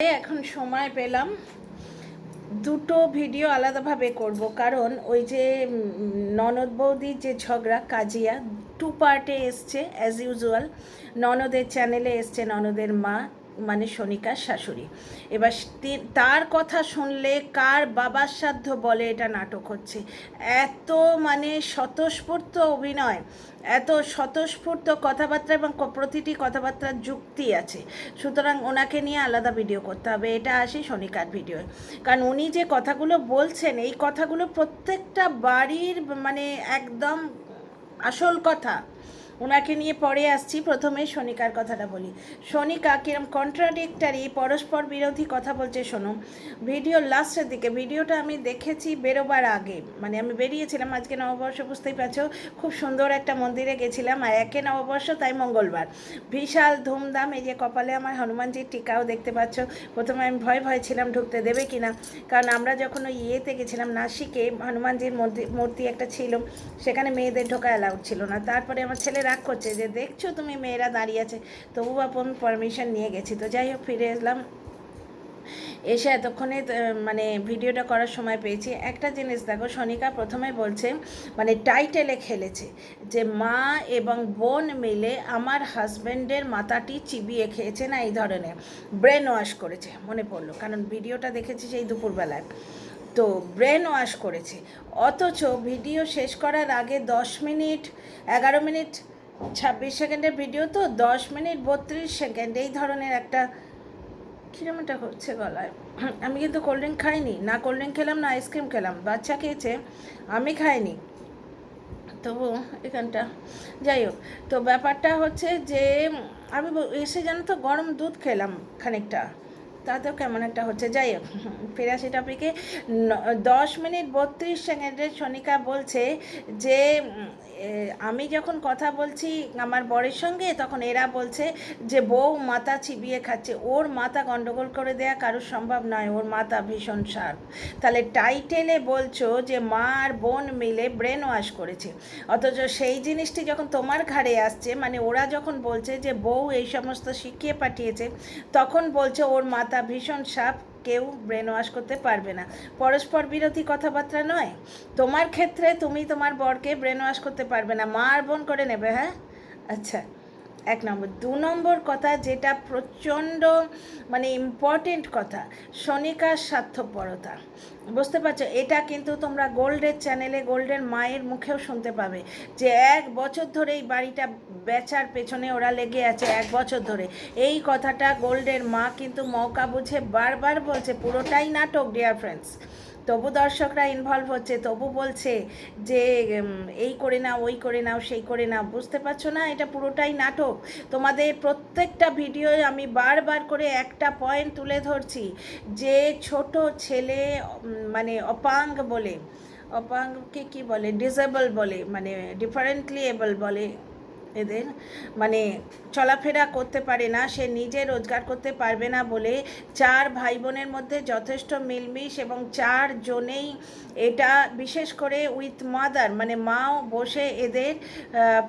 এখন সময় পেলাম। দুটো ভিডিও আলাদাভাবে করব। কারণ ওই যে ননদ বৌদির যে ঝগড়া, কাজিয়া টু পার্টে এসছে অ্যাজ ইউজুয়াল ননদের চ্যানেলে এসছে ননদের মা। মানে সনিকার শাশুড়ি। এবার তার কথা শুনলে কার বাবার সাধ্য বলে এটা নাটক হচ্ছে। এত মানে স্বতঃস্ফূর্ত অভিনয়, এত স্বতঃস্ফূর্ত কথাবার্তা এবং প্রতিটি কথাবার্তার যুক্তি আছে। সুতরাং ওনাকে নিয়ে আলাদা ভিডিও করতে হবে, এটা আসে শনিকার ভিডিও। কারণ উনি যে কথাগুলো বলছেন, এই কথাগুলো প্রত্যেকটা বাড়ির মানে একদম আসল কথা। ওনাকে নিয়ে পরে আসছি। প্রথমে শনিকার কথাটা বলি। শনিকা কিরম কন্ট্রাডিক্টারি পরস্পর বিরোধী কথা বলছে, শোনো। ভিডিও লাস্টের দিকে ভিডিওটা আমি দেখেছি বেরোবার আগে। মানে আমি বেরিয়েছিলাম আজকে নববর্ষ, বুঝতেই পারছ? খুব সুন্দর একটা মন্দিরে গেছিলাম আর একে নববর্ষ, তাই মঙ্গলবার। বিশাল ধুমধাম, এই যে কপালে আমার হনুমানজির টিকাও দেখতে পাচ্ছ। প্রথমে আমি ভয় ভয় ছিলাম, ঢুকতে দেবে কিনা? কারণ আমরা যখন ওই ইয়েতে গেছিলাম, নাসিকে, হনুমানজির মূর্তি- একটা ছিল, সেখানে মেয়েদের ঢোকা অ্যালাউড ছিল না। তারপরে আমার ছেলে রাগ করছে যে দেখছ তুমি মেয়েরা দাঁড়িয়ে আছে, তবু আপন পারমিশন নিয়ে গেছি। তো যাই হোক, ফিরে এলাম। এসে এতক্ষণে মানে ভিডিওটা করার সময় পেয়েছি। একটা জিনিস দেখো, সনিকা প্রথমে বলছে মানে টাইটেলে খেলেছে যে মা এবং বোন মিলে আমার হাজব্যান্ডের মাথাটি চিবিয়ে খেয়েছে না, এই ধরনের ব্রেন ওয়াশ করেছে, মনে পড়ল। কারণ ভিডিওটা দেখেছি সেই দুপুরবেলায়। তো ব্রেন ওয়াশ করেছে। অথচ ভিডিও শেষ করার আগে দশ মিনিট, এগারো মিনিট ছাব্বিশ সেকেন্ডের ভিডিও তো, দশ মিনিট, বত্রিশ সেকেন্ড, এই ধরনের একটা কিরম হচ্ছে গলায়। আমি কিন্তু কোল্ড ড্রিঙ্ক খাইনি, না কোল্ড ড্রিঙ্ক খেলাম, না আইসক্রিম খেলাম, বাচ্চা খেয়েছে, আমি খাইনি। তবু এখানটা, যাই হোক, তো ব্যাপারটা হচ্ছে যে, আমি এসে জানো তো, গরম দুধ খেলাম খানিকটা, তাতেও কেমন একটা হচ্ছে, যাই হোক, ফিরে আসি টপিকে দশ মিনিট, বত্রিশ সেকেন্ডের সনিকা বলছে যে আমি যখন কথা বলছি আমার বরের সঙ্গে, তখন এরা বলছে যে, বউ মাথা চিবিয়ে খাচ্ছে। ওর মাথা গন্ডগোল করে দেয়া কারোর সম্ভব নয়। ওর মাথা ভীষণ শার্প। তাহলে টাইটেলে বলছো যে, মা আর বোন মিলে ব্রেন ওয়াশ করেছে। অথচ সেই জিনিসটি যখন তোমার ঘাড়ে আসছে মানে ওরা যখন বলছে যে, বউ এই সমস্ত শিখিয়ে পাঠিয়েছে, তখন বলছে ওর মাথা ভীষণ সাপ কেউ ব্রেন ওয়াশ করতে পারবে না। পরস্পর বিরোধী কথাবার্তা নয়। তোমার ক্ষেত্রে তুমি তোমার বরকে ব্রেন ওয়াশ করতে পারবে না। মা আর বোন করে নেবে হ্যাঁ? আচ্ছা। এক নম্বর। দু নম্বর কথা যেটা প্রচণ্ড মানে ইম্পর্টেন্ট কথা সনিকার স্বার্থপরতা। বুঝতে পারছ? এটা কিন্তু তোমরা গোল্ডের চ্যানেলে, গোল্ডের মায়ের মুখেও শুনতে পাবে যে এক বছর ধরে এই বাড়িটা বেচার পেছনে ওরা লেগে আছে, এক বছর ধরে। এই কথাটা গোল্ডের মা কিন্তু মৌকা বুঝে বারবার বলছে, পুরোটাই নাটক ডিয়ার ফ্রেন্ডস তবু দর্শকরা ইনভলভ হচ্ছে, তবু বলছে যে এই করে নাও, ওই করে নাও, সেই করে নাও, বুঝতে পারছ না? এটা পুরোটাই নাটক। তোমাদের প্রত্যেকটা ভিডিওয় আমি বারবার করে একটা পয়েন্ট তুলে ধরছি যে, ছোট ছেলে মানে অপাঙ্গ বলে, অপাঙ্গকে কি বলে? ডিসেবল বলে মানে ডিফারেন্টলি এবল বলে। এদের। মানে চলাফেরা করতে পারে না, সে নিজে রোজগার করতে পারবে না বলে চার ভাই বোনের মধ্যে যথেষ্ট মিলমিশ এবং চার জনেই এটা বিশেষ করে উইথ মাদার মানে মাও বসে এদের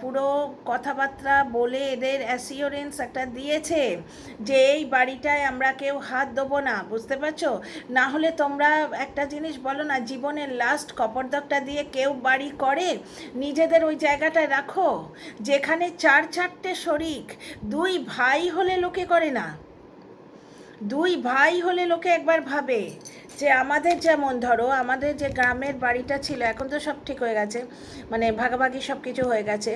পুরো কথাবার্তা বলে এদের অ্যাসিওরেন্স একটা দিয়েছে যে এই বাড়িটায় আমরা কেউ হাত দেবো না, বুঝতে পারছ? না হলে তোমরা একটা জিনিস বলো না, জীবনের লাস্ট কপরদকটা দিয়ে কেউ বাড়ি করে, নিজেদের ওই জায়গাটায় রাখো, যেখানে চার চারটে শরিক, দুই ভাই হলে লোকে করে না। দুই ভাই হলে লোকে একবার ভাবে যে আমাদের যেমন ধরো, আমাদের যে গ্রামের বাড়িটা ছিল, এখন তো সব ঠিক হয়ে গেছে। মানে ভাগাভাগি সব কিছু হয়ে গেছে।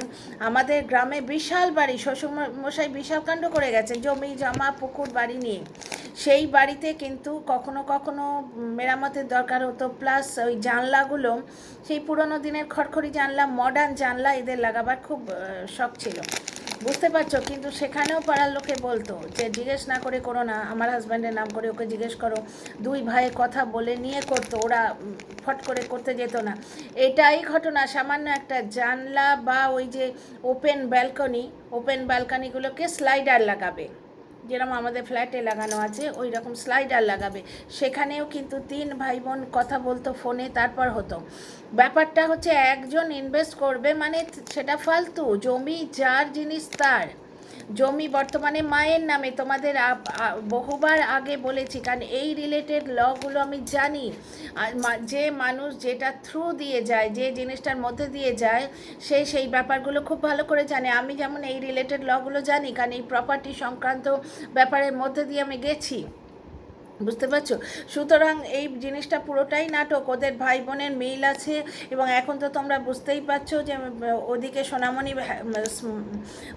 আমাদের গ্রামে বিশাল বাড়ি শ্বশুর মশাই বিশাল কাণ্ড করে গেছে, জমি, জমা, পুকুর, বাড়ি নিয়ে। সেই বাড়িতে কিন্তু কখনো কখনো মেরামতের দরকার হতো, প্লাস ওই জানলাগুলো, সেই পুরোনো দিনের খড়খড়ি জানলা মডার্ন জানলা এদের লাগাবার খুব শখ ছিল। বুঝতে পারছ, কিন্তু সেখানেও পাড়ার লোকে বলতো যে জিজ্ঞেস না করে করো না, আমার হাজব্যান্ডের নাম করে ওকে জিজ্ঞেস করো। দুই ভাই কথা বলে নিয়ে করতো, ওরা ফট করে করতে যেত না। এটাই ঘটনা, সামান্য একটা জানলা বা ওই যে ওপেন ব্যালকনি ওপেন ব্যালকনিগুলোকে স্লাইডার লাগাবে। যেরকম আমাদের ফ্ল্যাটে লাগানো আছে ওই রকম স্লাইডার লাগাবে। সেখানেও কিন্তু তিন ভাই বোন কথা বলতো ফোনে, তারপর হতো। ব্যাপারটা হচ্ছে একজন ইনভেস্ট করবে মানে সেটা ফালতু, জমি, যার জিনিস তার। জমি বর্তমানে মায়ের নামে তোমাদের বহুবার আগে বলেছি, কারণ এই রিলেটেড লগুলো আমি জানি। যে মানুষ যেটা থ্রু দিয়ে যায়, যে জিনিসটার মধ্যে দিয়ে যায়, সে সেই ব্যাপারগুলো খুব ভালো করে জানে। আমি যেমন এই রিলেটেড লগুলো জানি, কারণ এই প্রপার্টি সংক্রান্ত ব্যাপারের মধ্যে দিয়ে আমি গেছি। বুঝতে পারছ? সুতরাং এই জিনিসটা পুরোটাই নাটক। ওদের ভাই বোনের মিল আছে এবং এখন তো তোমরা বুঝতেই পারছ যে ওদিকে সোনামণি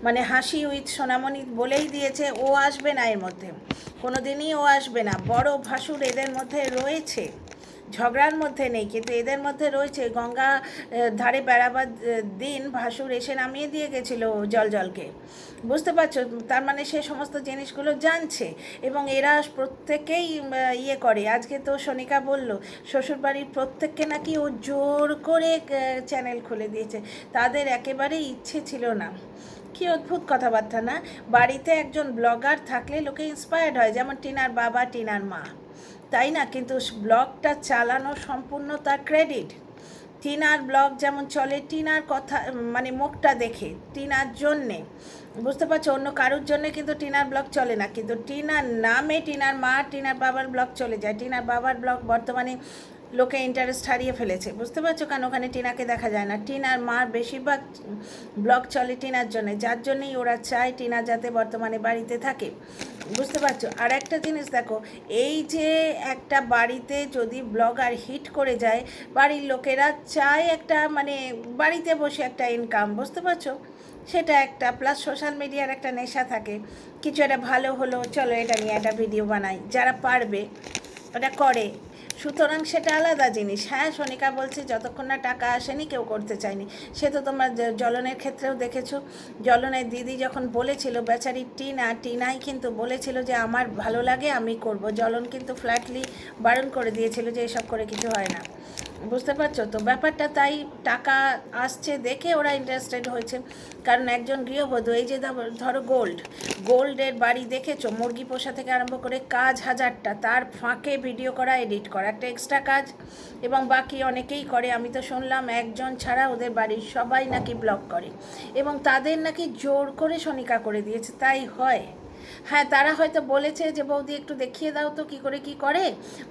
মানে হাসি উইথ সোনামণি বলেই দিয়েছে, ও আসবে না এর মধ্যে। কোনো দিনই ও আসবে না। বড় ভাসুর এদের মধ্যে রয়েছে। ঝগড়ার মধ্যে নেই, কিন্তু এদের মধ্যে রয়েছে গঙ্গা ধারে বেড়াবার দিন ভাসুর এসে নামিয়ে দিয়ে গেছিল জল জলকে। বুঝতে পারছ? তার মানে সে সমস্ত জিনিসগুলো জানছে এবং এরা প্রত্যেকেই ইয়ে করে। আজকে তো সনিকা বলল, শ্বশুরবাড়ির প্রত্যেককে নাকি ও জোর করে চ্যানেল খুলে দিয়েছে। তাদের একেবারেই ইচ্ছে ছিল না। কি অদ্ভুত কথাবার্তা না? বাড়িতে একজন ব্লগার থাকলে লোকে ইন্সপায়ার্ড হয়, যেমন টিনার বাবা, টিনার মা। তাই না? কিন্তু ব্লগটা চালানো সম্পূর্ণ তার ক্রেডিট টিনার ব্লগ যেমন চলে, টিনার কথা মানে মুখটা দেখে, টিনার জন্যে। বুঝতে পারছ? অন্য কারুর জন্যে কিন্তু টিনার ব্লগ চলে না। কিন্তু টিনার নামে টিনার মা, টিনার বাবার ব্লগ চলে যায়। টিনার বাবার ব্লগ বর্তমানে লোকে ইন্টারেস্ট হারিয়ে ফেলেছে। বুঝতে পারছ কারণ ওখানে টিনাকে দেখা যায় না। টিনার মার বেশিরভাগ ব্লগ চলে টিনার জন্য। যার জন্যই ওরা চায় টিনা যাতে বর্তমানে বাড়িতে থাকে। বুঝতে পারছ? আর একটা জিনিস দেখো, এই যে একটা বাড়িতে যদি ব্লগার হিট করে যায়, বাড়ির লোকেরা চায় একটা মানে বাড়িতে বসে একটা ইনকাম বুঝতে পারছ? সেটা একটা প্লাস সোশ্যাল মিডিয়ার একটা নেশা থাকে। কিছু একটা ভালো হলো, চলো এটা নিয়ে একটা ভিডিও বানাই। যারা পারবে, ওটা করে। সুতরাং সেটা আলাদা জিনিস। হ্যাঁ সনিকা বলছে, যতক্ষণ না টাকা আসেনি, কেউ করতে চায়নি। সে তো তোমরা জলনের ক্ষেত্রেও দেখেছ। জলনের দিদি যখন বলেছিল, বেচারি টিনা, টিনাই কিন্তু বলেছিল যে, আমার ভালো লাগে, আমি করব। জলন কিন্তু ফ্ল্যাটলি বারণ করে দিয়েছিল যে, এসব করে কিছু হয় না। বুঝতে পারছ? তো ব্যাপারটা তাই টাকা আসছে দেখে ওরা ইন্টারেস্টেড হয়েছে। কারণ একজন গৃহবধূ, এই যে ধরো- গোল্ড গোল্ডের বাড়ি দেখেছ? মুরগি পোষা থেকে আরম্ভ করে কাজ হাজারটা, তার ফাঁকে ভিডিও করা এডিট করা, একটা এক্সট্রা কাজ এবং বাকি অনেকেই করে। আমি তো শুনলাম একজন ছাড়া ওদের বাড়ির সবাই নাকি ব্লগ করে এবং তাদের নাকি জোর করে শনিকা করে দিয়েছে, তাই হয়। হ্যাঁ তারা হয়তো বলেছে যে, বৌদি, একটু দেখিয়ে দাও তো কি করে কি করে।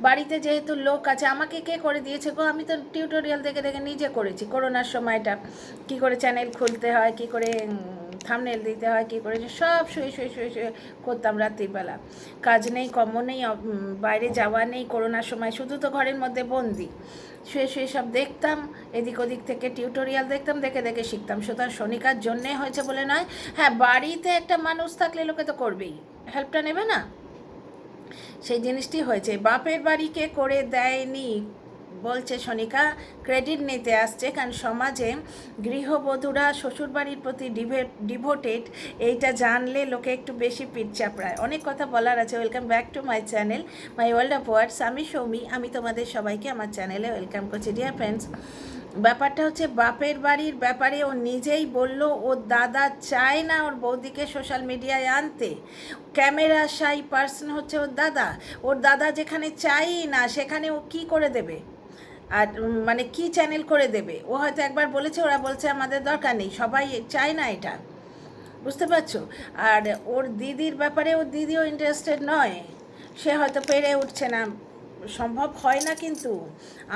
বাড়িতে যেহেতু লোক আছে, আমাকে কে করে দিয়েছে গো? আমি তো টিউটোরিয়াল দেখে দেখে নিজে করেছি। করোনার সময়টা কি করে চ্যানেল খুলতে হয়, কি করে থামনেল দিতে হয়, কী করে সব শুয়ে শুয়ে শুয়ে শুয়ে করতাম রাত্রিবেলা। কাজ নেই, কর্ম নেই বাইরে যাওয়া নেই, করোনার সময়। শুধু তো ঘরের মধ্যে বন্দি। শুয়ে শুয়ে সব দেখতাম, এদিক ওদিক থেকে টিউটোরিয়াল দেখতাম, দেখে দেখে শিখতাম। সুতরাং শনিকার জন্যে হয়েছে বলে নয় হ্যাঁ বাড়িতে একটা মানুষ থাকলে লোকে তো করবেই হেল্পটা নেবে না। সেই জিনিসটি হয়েছে, বাপের বাড়িকে করে দেয়নি। বলছে সনিকা ক্রেডিট নিতে আসছে কারণ সমাজে গৃহবধূরা শ্বশুরবাড়ির প্রতি ডিভোটেড, এইটা জানলে লোকে একটু বেশি পিঠ চাপড়ায়। অনেক কথা বলার আছে। Welcome back to my channel my world of words আমি সৌমি, আমি তোমাদের সবাইকে আমার চ্যানেলে ওয়েলকাম করছি। ডিয়ার ফ্রেন্ডস ব্যাপারটা হচ্ছে বাপের বাড়ির ব্যাপারে ও নিজেই বলল, ওর দাদা চায় না ওর বৌদিকে সোশ্যাল মিডিয়ায় আনতে। ক্যামেরা সাই পার্সন হচ্ছে ওর দাদা। ওর দাদা যেখানে চাই না, সেখানে ও কি করে দেবে? আর মানে কি চ্যানেল করে দেবে? ও হয়তো একবার বলেছে, ওরা বলছে আমাদের দরকার নেই, সবাই চায় না এটা। বুঝতে পারছ? আর ওর দিদির ব্যাপারে ওর দিদিও ইন্টারেস্টেড নয়। সে হয়তো পেরে উঠছে না। সম্ভব হয় না কিন্তু।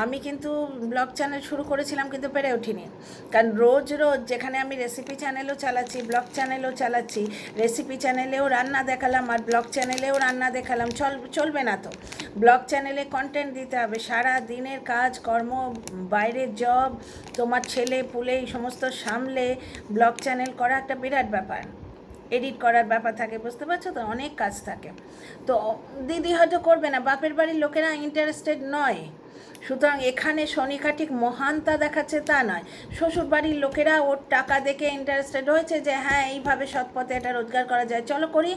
আমি কিন্তু ব্লগ চ্যানেল শুরু করেছিলাম কিন্তু পেরে উঠিনি। কারণ রোজ রোজ যেখানে আমি রেসিপি চ্যানেলও চালাচ্ছি ব্লগ চ্যানেলও চালাচ্ছি রেসিপি চ্যানেলেও রান্না দেখালাম আর ব্লগ চ্যানেলেও রান্না দেখালাম, চল, চলবে না তো। ব্লগ চ্যানেলে কন্টেন্ট দিতে হবে, সারা দিনের কাজ, কর্ম, বাইরের জব তোমার ছেলে, পুলে এই সমস্ত সামলে ব্লগ চ্যানেল করা একটা বিরাট ব্যাপার। এডিট করার ব্যাপার থাকে, বুঝতে পারছ তো? অনেক কাজ থাকে। তো দিদি হয়তো করবে না, বাপের বাড়ির লোকেরা ইন্টারেস্টেড নয়। সুতরাং এখানে শনিকা ঠিক মহানতা দেখাচ্ছে তা নয়। শ্বশুর বাড়ির লোকেরা ওর টাকা দেখে ইন্টারেস্টেড হয়েছে যে হ্যাঁ এইভাবে সৎপথে এটা রোজগার করা যায়। চলো করি।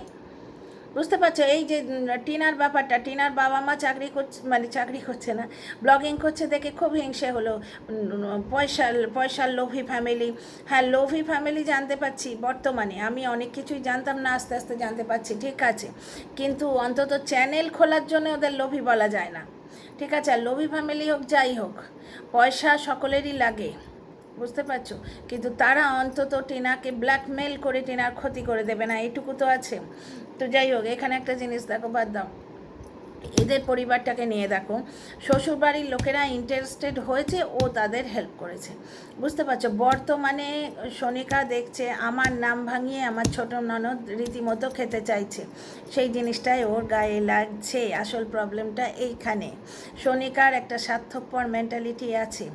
বুঝতে পারছ? এই যে টিনার ব্যাপারটা, টিনার বাবা মা চাকরি করছে মানে চাকরি করছে না ব্লগিং করছে দেখে খুব হিংসে হলো। পয়সার পয়সার লোভী ফ্যামিলি হ্যাঁ লোভী ফ্যামিলি জানতে পারছি বর্তমানে। আমি অনেক কিছুই জানতাম না, আস্তে আস্তে জানতে পারছি, ঠিক আছে। কিন্তু অন্তত চ্যানেল খোলার জন্য ওদের লোভী বলা যায় না। ঠিক আছে, আর লোভী ফ্যামিলি হোক, যাই হোক, পয়সা সকলেরই লাগে, বুঝতে পারছ? কিন্তু তারা অন্তত টিনাকে ব্ল্যাকমেল করে টিনার ক্ষতি করে দেবে না, এইটুকু তো আছে। তো যাই হোক, এখানে একটা জিনিস দেখো, বাদ দাও। এদের পরিবারটাকে নিয়ে দেখো। শ্বশুরবাড়ির লোকেরা ইন্টারেস্টেড হয়েছে ও তাদের হেল্প করেছে। বুঝতে পারছ? বর্তমানে সনিকা দেখছে, আমার নাম ভাঙিয়ে আমার ছোট ননদ রীতিমতো খেতে চাইছে। সেই জিনিসটাই ওর গায়ে লাগছে, আসল প্রবলেমটা এইখানে। সনিকার একটা স্বার্থপর মেন্টালিটি আছে।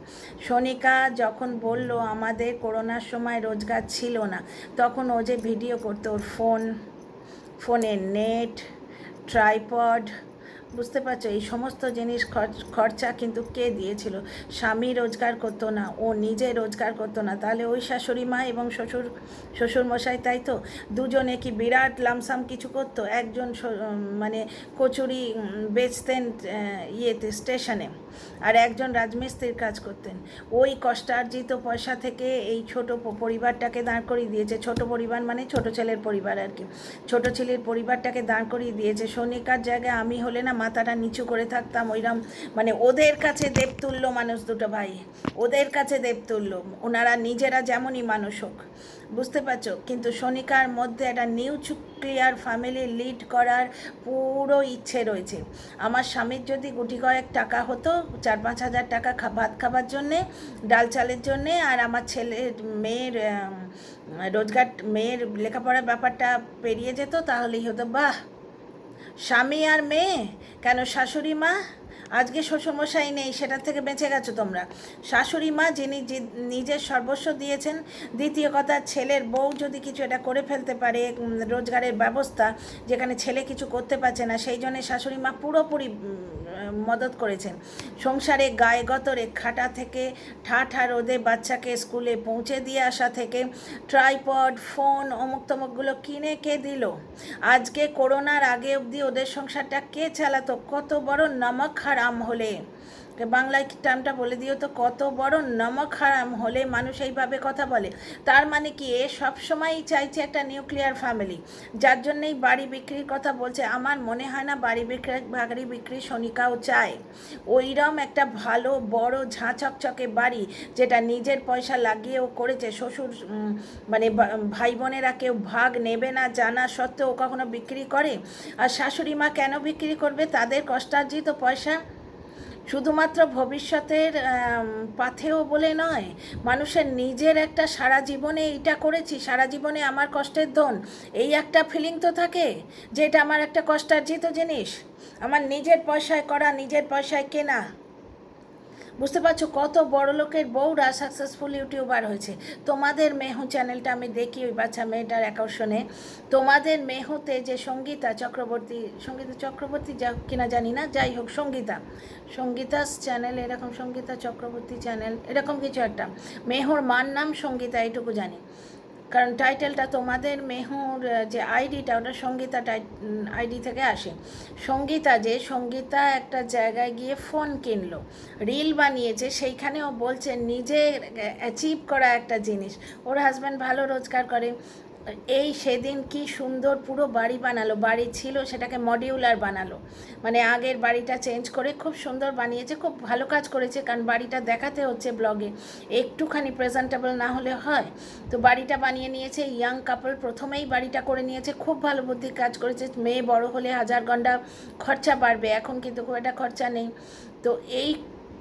সনিকা যখন বলল, আমাদের করোনার সময় রোজগার ছিল না, তখন ও যে ভিডিও করতো, ওর ফোন ফোনের নেট, ট্রাইপড, বুঝতে পারছ? এই সমস্ত জিনিস খরচ- কিন্তু কে দিয়েছিল? স্বামী রোজগার করতো না, ও নিজে রোজগার করতো না। তাহলে ওই শাশুড়ি মা এবং শ্বশুর শ্বশুর মশাই তাই তো? দুজনে কি বিরাট লামসাম কিছু করতো? একজন মানে কচুরি বেচতেন ইয়েতে, স্টেশনে। আর একজন রাজমিস্ত্রির কাজ করতেন। ওই কষ্টার্জিত পয়সা থেকে এই ছোট পরিবারটাকে দাঁড় করিয়ে দিয়েছে। ছোট পরিবার মানে ছোট ছেলের পরিবার আর কি। ছোট ছেলের পরিবারটাকে দাঁড় করিয়ে দিয়েছে। সনিকার জায়গায় আমি হলে না মাথাটা নিচু করে থাকতাম ওইরকম মানে ওদের কাছে দেব দেবতুল্য মানুষ দুটো ভাই। ওদের কাছে দেব দেবতুল্য ওনারা নিজেরা যেমনই মানুষ হোক। বুঝতে পারছ? কিন্তু সনিকার মধ্যে একটা নিউক্লিয়ার ফ্যামিলি লিড করার পুরো ইচ্ছে রয়েছে। আমার স্বামীর যদি গুটি কয়েক টাকা হতো, চার পাঁচ হাজার টাকা ভাত খাবার জন্যে, ডাল চালের জন্যে, আর আমার ছেলের মেয়ের রোজগার, মেয়ের লেখাপড়ার ব্যাপারটা পেরিয়ে যেত, তাহলেই হতো, বাহ! স্বামী আর মেয়ে, কেন শাশুড়ি মা? আজকে শ্বশুরমশাই নেই, সেটার থেকে বেঁচে গেছো তোমরা। শাশুড়ি মা যিনি নিজের সর্বস্ব দিয়েছেন, দ্বিতীয় কথা ছেলের বউ যদি কিছু এটা করে ফেলতে পারে রোজগারের ব্যবস্থা, যেখানে ছেলে কিছু করতে পারছে না, সেই জন্যে শাশুড়ি মা পুরোপুরি মদত করেছেন। সংসারে গায়ে গতরে খাটা থেকে ঠা ঠা রোদে বাচ্চাকে স্কুলে পৌঁছে দিয়ে আসা থেকে ট্রাইপড, ফোন অমুক তমুকগুলো কিনে কে দিল? আজকে করোনার আগে অবধি ওদের সংসারটা কে চালাতো? কত বড় নামক হারাম হলে। বাংলায় টার্মটা বলে দিও তো? কত বড় নমক হারাম হলে মানুষ এইভাবে কথা বলে। তার মানে কি, এ সবসময়ই চাইছে একটা নিউক্লিয়ার ফ্যামিলি যার জন্যই বাড়ি বিক্রির কথা বলছে। আমার মনে হয় না বাড়ি বিক্রি বাড়ি বিক্রি সনিকাও চায়। ওইরম একটা ভালো, বড়, ঝাঁ চকচকে বাড়ি যেটা নিজের পয়সা লাগিয়েও করেছে। শ্বশুর মানে ভাই বোনেরা কেউ ভাগ নেবে না, জানা সত্ত্বেও কখনো বিক্রি করে। আর শাশুড়ি মা কেন বিক্রি করবে? তাদের কষ্টার্জিত পয়সা শুধুমাত্র ভবিষ্যতের পাথেও বলে নয়, মানুষের নিজের একটা সারা জীবনে এইটা করেছি, সারা জীবনে আমার কষ্টের ধন, এই একটা ফিলিং তো থাকে যে এটা আমার একটা কষ্টার্জিত জিনিস। আমার নিজের পয়সায় করা, নিজের পয়সায় কেনা। বুঝতে পারছ কত বড় লোকের বউরা সাকসেসফুল ইউটিউবার হয়েছে। তোমাদের মেহু চ্যানেলটা আমি দেখি ওই বাচ্চা মেয়েটার আকর্ষণে তোমাদের মেহুতে যে সঙ্গীতা চক্রবর্তী সঙ্গীতা চক্রবর্তী যা কিনা জানি না, যাই হোক সঙ্গীতা। সঙ্গীতা চ্যানেল এরকম সঙ্গীতা চক্রবর্তী চ্যানেল এরকম কিছু একটা। মেহুর মার নাম সঙ্গীতা, এইটুকু জানি। কারণ টাইটেলটা তোমাদের মেহুর যে আইডিটা ওটা সঙ্গীতা আইডি থেকে আসে। সঙ্গীতা যে, সঙ্গীতা একটা জায়গায় গিয়ে ফোন কিনলো রিল বানিয়েছে, সেইখানেও বলছে, নিজে অ্যাচিভ করা একটা জিনিস। ওর হাজব্যান্ড ভালো রোজগার করে। এই সেদিন কি সুন্দর পুরো বাড়ি বানালো, বাড়ি ছিল সেটাকে মডিউলার বানালো। মানে আগের বাড়িটা চেঞ্জ করে খুব সুন্দর বানিয়েছে, খুব ভালো কাজ করেছে, কারণ বাড়িটা দেখাতে হচ্ছে ব্লগে একটুখানি প্রেজেন্টেবল না হলে হয়। তো বাড়িটা বানিয়ে নিয়েছে ইয়াং কাপল প্রথমেই বাড়িটা করে নিয়েছে, খুব ভালো বুদ্ধি কাজ করেছে। মেয়ে বড় হলে হাজার ঘণ্টা খরচা বাড়বে, এখন কিন্তু খুব একটা খরচা নেই। তো এই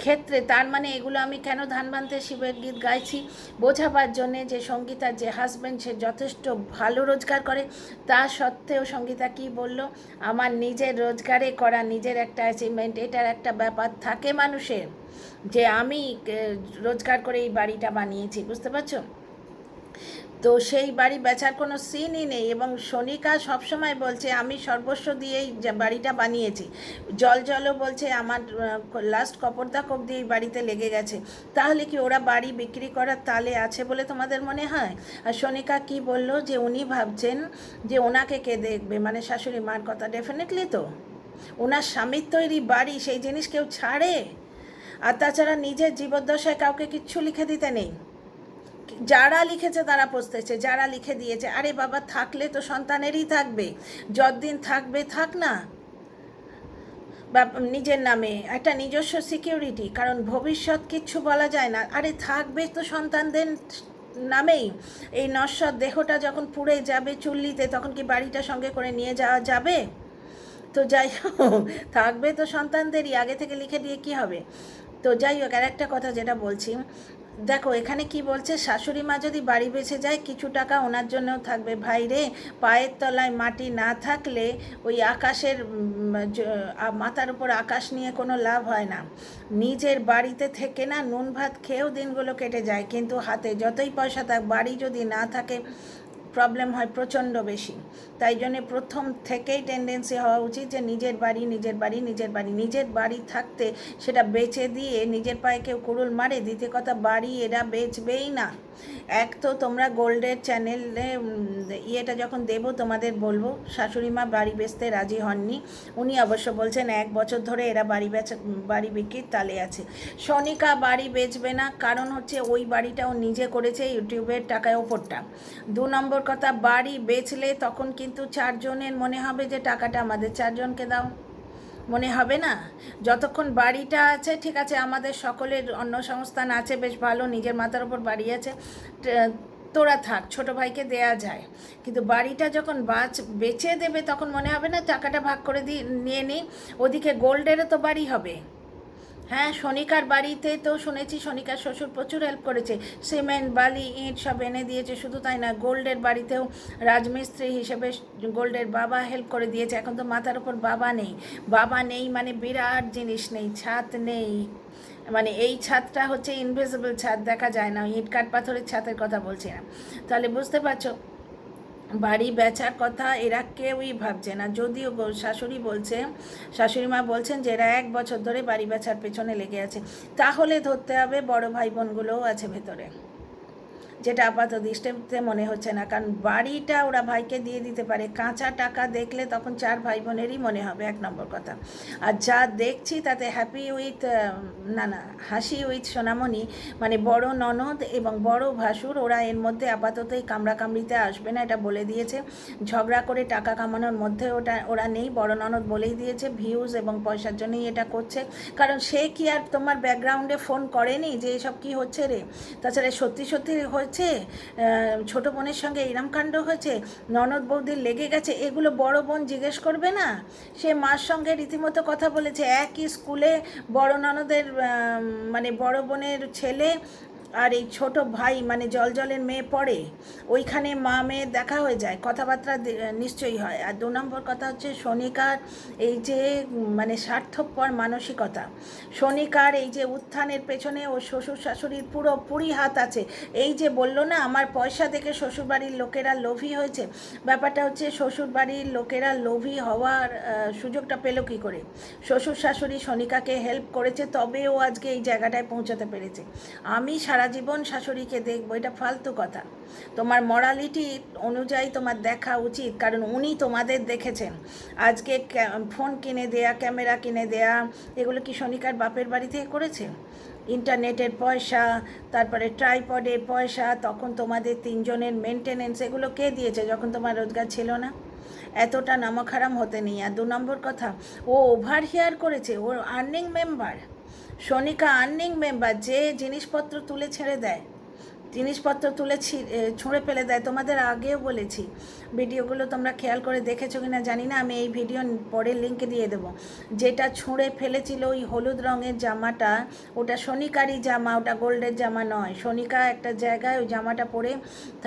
ক্ষেত্রে তার মানে এগুলো আমি কেন ধান বানতে শিবের গীত গাইছি? বোঝাবার জন্যে যে সঙ্গীতার যে হাজব্যান্ড সে যথেষ্ট ভালো রোজগার করে। তা সত্ত্বেও সঙ্গীতা কি বলল? আমার নিজের রোজগারে করা নিজের একটা অ্যাচিভমেন্ট এটার একটা ব্যাপার থাকে মানুষের। যে আমি রোজগার করে এই বাড়িটা বানিয়েছি, বুঝতে পারছ? তো সেই বাড়ি বেচার কোনো সিনই নেই এবং সনিকা সবসময় বলছে, আমি সর্বস্ব দিয়েই বাড়িটা বানিয়েছি। জল জলও বলছে, আমার লাস্ট কপরদাক অব্দি এই বাড়িতে লেগে গেছে। তাহলে কি ওরা বাড়ি বিক্রি করার তালে আছে বলে তোমাদের মনে হয়? আর সনিকা কি বলল যে, উনি ভাবছেন যে ওনাকে কে দেখবে? মানে শাশুড়ি মার কথা ডেফিনেটলি তো। ওনার স্বামীর তৈরি বাড়ি, সেই জিনিস কেউ ছাড়ে? আর তাছাড়া নিজের জীবদ্দশায় কাউকে কিচ্ছু লিখে দিতে নেই। যারা লিখেছে তারা পস্তেছে যারা লিখে দিয়েছে, আরে বাবা থাকলে তো সন্তানেরই থাকবে, যতদিন থাকবে থাক না। বা নিজের নামে, একটা নিজস্ব সিকিউরিটি কারণ ভবিষ্যৎ কিচ্ছু বলা যায় না। আরে থাকবে তো সন্তানদের নামেই। এই নশ্বর দেহটা যখন পুড়ে যাবে চুল্লিতে, তখন কি বাড়িটা সঙ্গে করে নিয়ে যাওয়া যাবে? তো যাই হোক, থাকবে তো সন্তানদেরই, আগে থেকে লিখে দিয়ে কি হবে? তো যাই হোক আর একটা কথা যেটা বলছি দেখো, এখানে কি বলছে? শাশুড়ি মা যদি বাড়ি বেঁচে যায়, কিছু টাকা ওনার জন্যও থাকবে। ভাইরে পায়ের তলায় মাটি না থাকলে ওই আকাশের মাথার উপর আকাশ নিয়ে কোনো লাভ হয় না। নিজের বাড়িতে থেকে না, নুন ভাত খেয়েও দিনগুলো কেটে যায়। কিন্তু হাতে যতই পয়সা থাক, বাড়ি যদি না থাকে প্রবলেম হয় প্রচণ্ড বেশি। তাই জন্যে প্রথম থেকেই টেন্ডেন্সি হওয়া উচিত যে নিজের বাড়ি নিজের বাড়ি নিজের বাড়ি নিজের বাড়ি থাকতে সেটা বেচে দিয়ে নিজের পায়ে কেউ কুড়ুল মারে, দ্বিতীয় কথা বাড়ি এরা বেচবেই না। এক তো তোমরা গোল্ডের চ্যানেলে ইয়েটা যখন দেবো, তোমাদের বলব, শাশুড়ি মা বাড়ি বেচতে রাজি হননি। উনি অবশ্য বলছেন, এক বছর ধরে এরা বাড়ি বেচা, বাড়ি বিক্রির তালে আছে। সনিকা বাড়ি বেচবে না, কারণ হচ্ছে ওই বাড়িটাও নিজে করেছে ইউটিউবের টাকায় ওপরটা। দু নম্বর কথা, বাড়ি বেচলে তখন কিন্তু চারজনের মনে হবে যে, টাকাটা আমাদের, চারজনকে দাও। মনে হবে না? যতক্ষণ বাড়িটা আছে, ঠিক আছে, আমাদের সকলের অন্য সংস্থান আছে, বেশ ভালো, নিজের মাথার ওপর বাড়ি আছে তোরা থাক, ছোট ভাইকে দেয়া যায়। কিন্তু বাড়িটা যখন বাঁচ, বেচে দেবে, তখন মনে হবে না, টাকাটা ভাগ করে দিয়ে নিয়ে নিই ওদিকে গোল্ডেরও তো বাড়ি হবে। হ্যাঁ শনিকার বাড়িতে তো শুনেছি শনিকার শ্বশুর প্রচুর হেল্প করেছে। সিমেন্ট, বালি, ইট সব এনে দিয়েছে, শুধু তাই না, গোল্ডের বাড়িতেও রাজমিস্ত্রি হিসেবে গোল্ডের বাবা হেল্প করে দিয়েছে। এখন তো মাথার উপর বাবা নেই। বাবা নেই মানে বিরাট জিনিস নেই, ছাদ নেই। মানে এই ছাদটা হচ্ছে ইনভিজিবল ছাদ, দেখা যায় না। ইট, কাঠ, পাথরের ছাদের কথা বলছি না। তাহলে বুঝতে পারছ বাড়ি বেচার কথা এরা কেউই ভাবছে না। যদিও শাশুড়ি বলছে, শাশুড়ি মা বলছেন যে এরা এক বছর ধরে বাড়ি বেচার পেছনে লেগে আছে। তাহলে ধরতে হবে বড় ভাই বোনগুলোও আছে ভেতরে। যেটা আপাত দৃষ্টিতে মনে হচ্ছে না। কারণ বাড়িটা ওরা ভাইকে দিয়ে দিতে পারে। কাঁচা টাকা দেখলে তখন চার ভাই বোনেরই মনে হবে, এক নম্বর কথা। আর যা দেখছি তাতে হ্যাপি উইথ না না, হাসি উইথ সোনামণি মানে বড় ননদ এবং বড় ভাসুর, ওরা এর মধ্যে আপাততই কামড়া কামড়িতে আসবে না, এটা বলে দিয়েছে। ঝগড়া করে টাকা কামানোর মধ্যে ওটা, ওরা নেই, বড় ননদ বলেই দিয়েছে ভিউজ এবং পয়সার জন্যই এটা করছে। কারণ সে কি আর তোমার ব্যাকগ্রাউন্ডে ফোন করেনি যে এসব কি হচ্ছে রে? তাছাড়া সত্যি সত্যি হয়েছে আহ, ছোট বোনের সঙ্গে এরম কাণ্ড হয়েছে? ননদ বৌদির লেগে গেছে? এগুলো বড় বোন জিজ্ঞেস করবে না? সে মার সঙ্গে রীতিমতো কথা বলেছে। একই স্কুলে বড় ননদের মানে বড় বোনের ছেলে আর এই ছোট ভাই মানে জল জলের মেয়ে পড়ে, ওইখানে মা মেয়ে দেখা হয়ে যায়, কথাবার্তা নিশ্চয়ই হয়। আর দু নম্বর কথা হচ্ছে শনিকার, এই যে মানে স্বার্থপর মানসিকতা। শনিকার এই যে উত্থানের পেছনে ও শ্বশুর শাশুড়ির পুরোপুরি হাত আছে। এই যে বলল না, আমার পয়সা দেখে শ্বশুরবাড়ির লোকেরা লোভী হয়েছে। ব্যাপারটা হচ্ছে শ্বশুরবাড়ির লোকেরা লোভী হওয়ার সুযোগটা পেল কী করে? শ্বশুর শাশুড়ি শনিকাকে হেল্প করেছে, তবে ও আজকে এই জায়গাটায় পৌঁছাতে পেরেছে। আমি সারা জীবন শাশুড়িকে দেখব, এটা ফালতু কথা। তোমার মরালিটি অনুযায়ী তোমার দেখা উচিত, কারণ উনি তোমাদের দেখেছেন। আজকে ফোন কিনে দেয়া ক্যামেরা কিনে দেয়া, এগুলো কি শনিকার বাপের বাড়ি থেকে করেছে? ইন্টারনেটের পয়সা, তারপরে ট্রাইপডের পয়সা, তখন তোমাদের তিনজনের মেনটেনেন্স এগুলো কে দিয়েছে যখন তোমার রোজগার ছিল না? এতটা নামক হারাম হতে নেই। আর দু নম্বর কথা, ও ওভার হিয়ার করেছে, ওর earning member Sonika earning member যে জিনিসপত্র তুলে ছেড়ে দেয়। জিনিসপত্র তুলে ছুঁড়ে ফেলে দেয়। তোমাদের আগেও বলেছি, ভিডিওগুলো তোমরা খেয়াল করে দেখেছ কি না জানি না, আমি এই ভিডিও পরে লিঙ্ক দিয়ে দেবো। যেটা ছুঁড়ে ফেলেছিল ওই হলুদ রঙের জামাটা, ওটা শনিকারই জামা, ওটা গোল্ডের জামা নয়। শনিকা একটা জায়গায় ওই জামাটা পরে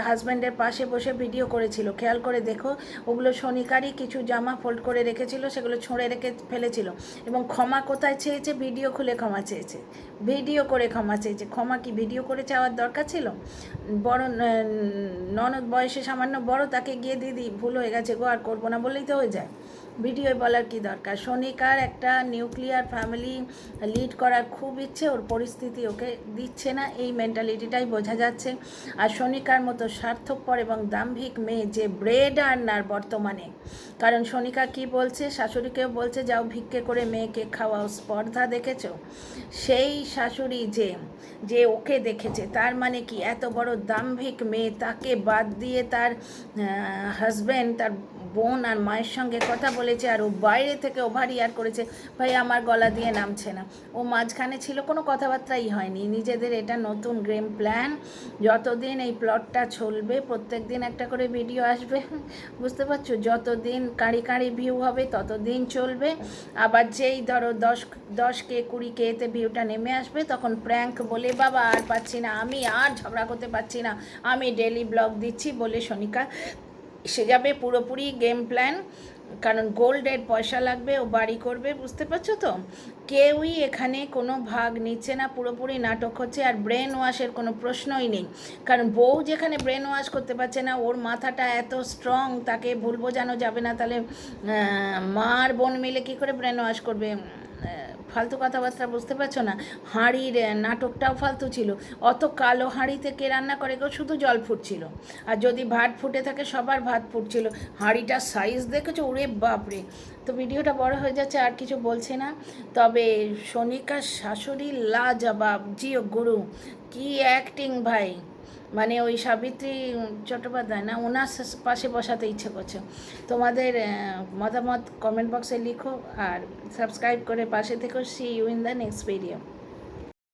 হাজব্যান্ডের পাশে বসে ভিডিও করেছিল। খেয়াল করে দেখো, ওগুলো শনিকারই কিছু জামা ফোল্ড করে রেখেছিল, সেগুলো ছুঁড়ে রেখে ফেলেছিল এবং ক্ষমা কোথায় চেয়েছে? ভিডিও খুলে ক্ষমা চেয়েছে। ভিডিও করে ক্ষমা চেয়েছে। ক্ষমা কি ভিডিও করে চাওয়ার দরকার ছিল? বড় ননদ বয়সে সামান্য বড়, তাকে গিয়ে দিদি, ভুল হয়ে গেছে গো, আর করব না বললেই তো হয়ে যায়। ভিডিও বলার কি দরকার? শনিকার একটা নিউক্লিয়ার ফ্যামিলি লিড করার খুব ইচ্ছে, ওর পরিস্থিতি ওকে দিচ্ছে না, এই মেন্টালিটিটাই বোঝা যাচ্ছে। আর শনিকার মতো স্বার্থপর এবং দাম্ভিক মেয়ে যে ব্রেড আর্নার বর্তমানে। কারণ শনিকা কি বলছে? শাশুড়িকেও বলছে, যাও ভিক্ষে করে মেয়েকে খাওয়াও, স্পর্ধা দেখেছ? সেই শাশুড়ি যে যে ওকে দেখেছে, তার মানে কি? এত বড় দাম্ভিক মেয়ে, তাকে বাদ দিয়ে তার হাজব্যান্ড তার বোন আর মায়ের সঙ্গে কথা বলেছে আর ও বাইরে থেকে ওভার ইয়ার করেছে। ভাই, আমার গলা দিয়ে নামছে না। ও মাঝখানে ছিল, কোনো কথাবার্তাই হয়নি। নিজেদের এটা নতুন গেম প্ল্যান যতদিন এই প্লটটা চলবে প্রত্যেক দিন একটা করে ভিডিও আসবে। বুঝতে পারছ? যতদিন কাঁড়ি কাঁড়ি ভিউ হবে, ততদিন চলবে। আবার যেই ধরো দশ দশ কে কুড়ি কে এতে ভিউটা নেমে আসবে, তখন প্র্যাঙ্ক বলে, বাবা, আর পাচ্ছি না। আমি আর ঝগড়া করতে পারছি না। আমি ডেলি ব্লগ দিচ্ছি, বলে সনিকা সে যাবে পুরোপুরি গেম প্ল্যান কারণ গোল্ডের পয়সা লাগবে ও বাড়ি করবে বুঝতে পারছ তো? কেউই এখানে কোনো ভাগ নিচ্ছে না পুরোপুরি নাটক হচ্ছে আর ব্রেন ওয়াশের কোনো প্রশ্নই নেই। কারণ বউ যেখানে ব্রেন ওয়াশ করতে পারছে না ওর মাথাটা এত স্ট্রং তাকে ভুল বোঝানো যাবে না তাহলে আহ, মা আর বোন মিলে কী করে ব্রেন ওয়াশ করবে? ফালতু কথাবার্তা বুঝতে পারছ না? হাঁড়ির নাটকটাও ফালতু ছিল। অত কালো হাঁড়িতে কে রান্না করে গো? শুধু জল ফুটছিল। আর যদি ভাত ফুটে থাকে, সবার ভাত ফুটছিল। হাঁড়িটার সাইজ দেখেছ? ওরে বাপরে! তো ভিডিওটা বড় হয়ে যাচ্ছে, আর কিছু বলছে না। তবে সনিকার শাশুড়ি লাজবাব, জিও গুরু, কি অ্যাক্টিং ভাই! মানে ওই সাবিত্রী চট্টোপাধ্যায় না ওনার পাশে বসাতে ইচ্ছে করছে। তোমাদের মতামত কমেন্ট বক্সে লিখো আর সাবস্ক্রাইব করে পাশে থেকো। See you in the next video